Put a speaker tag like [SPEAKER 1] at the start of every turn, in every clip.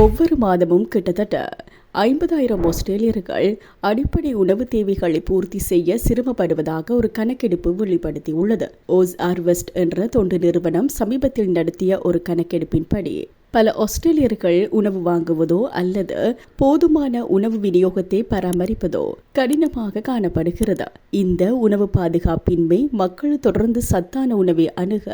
[SPEAKER 1] ஒவ்வொரு மாதமும் கிட்டத்தட்ட ஐம்பதாயிரம் ஆஸ்திரேலியர்கள் அடிப்படை உணவு தேவைகளை பூர்த்தி செய்ய சிரமப்படுவதாக ஒரு கணக்கெடுப்பு வெளிப்படுத்தியுள்ளது. ஓஸ் ஆர்வெஸ்ட் என்ற தொண்டு நிறுவனம் சமீபத்தில் நடத்திய ஒரு கணக்கெடுப்பின்படி பல ஆஸ்திரேலியர்கள் உணவு வாங்குவதோ அல்லது போதுமான உணவு விநியோகத்தை பராமரிப்பதோ கடினமாக காணப்படுகிறது. இந்த உணவு பாதுகாப்பின்மை மக்கள் தொடர்ந்து சத்தான உணவை அணுக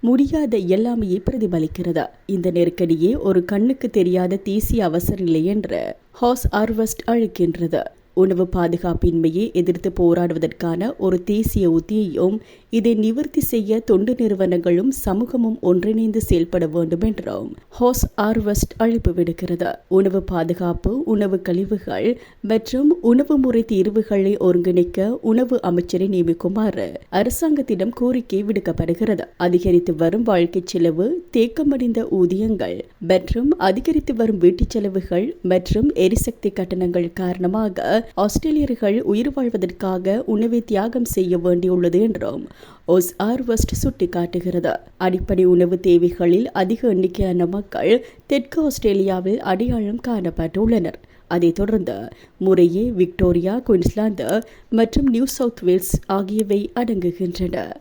[SPEAKER 1] முடியாத இயலாமையை பிரதிபலிக்கிறது. இந்த நெருக்கடியே ஒரு கண்ணுக்கு தெரியாத தேசிய அவசரநிலை என்று ஹாஸ் ஆர்வஸ்ட் அழைக்கின்றது. உணவு பாதுகாப்பின்மையை எதிர்த்து போராடுவதற்கான ஒரு தேசிய உத்தியையும் இதை நிவர்த்தி செய்ய தொண்டு நிறுவனங்களும் சமூகமும் ஒன்றிணைந்து செயல்பட வேண்டும் என்றும் ஹாஸ் ஆர்வெஸ்ட் அழைப்பு விடுக்கிறது. உணவு பாதுகாப்பு உணவு கழிவுகள் மற்றும் உணவு முறை தீர்வுகளை ஒருங்கிணைக்க உணவு அமைச்சரை நியமிக்குமாறு அரசாங்கத்திடம் கோரிக்கை விடுக்கப்படுகிறது. அதிகரித்து வரும் வாழ்க்கை செலவு தேக்கமடைந்த ஊதியங்கள் மற்றும் அதிகரித்து வரும் வீட்டுச் செலவுகள் மற்றும் எரிசக்தி கட்டணங்கள் காரணமாக ஆஸ்திரேலியர்கள் உயிர் வாழ்வதற்காக உணவை தியாகம் செய்ய வேண்டியுள்ளது என்றும் ஒஸ் ஆர்வஸ்ட் சுட்டிக்காட்டுகிறது. அடிப்படை உணவு தேவைகளில் அதிக எண்ணிக்கையான மக்கள் தெற்கு ஆஸ்திரேலியாவில் அடையாளம் காணப்பட்டுள்ளனர். அதைத் தொடர்ந்து முறையே விக்டோரியா குயின்ஸ்லாந்து மற்றும் நியூ சவுத் வேல்ஸ் ஆகியவை அடங்குகின்றன.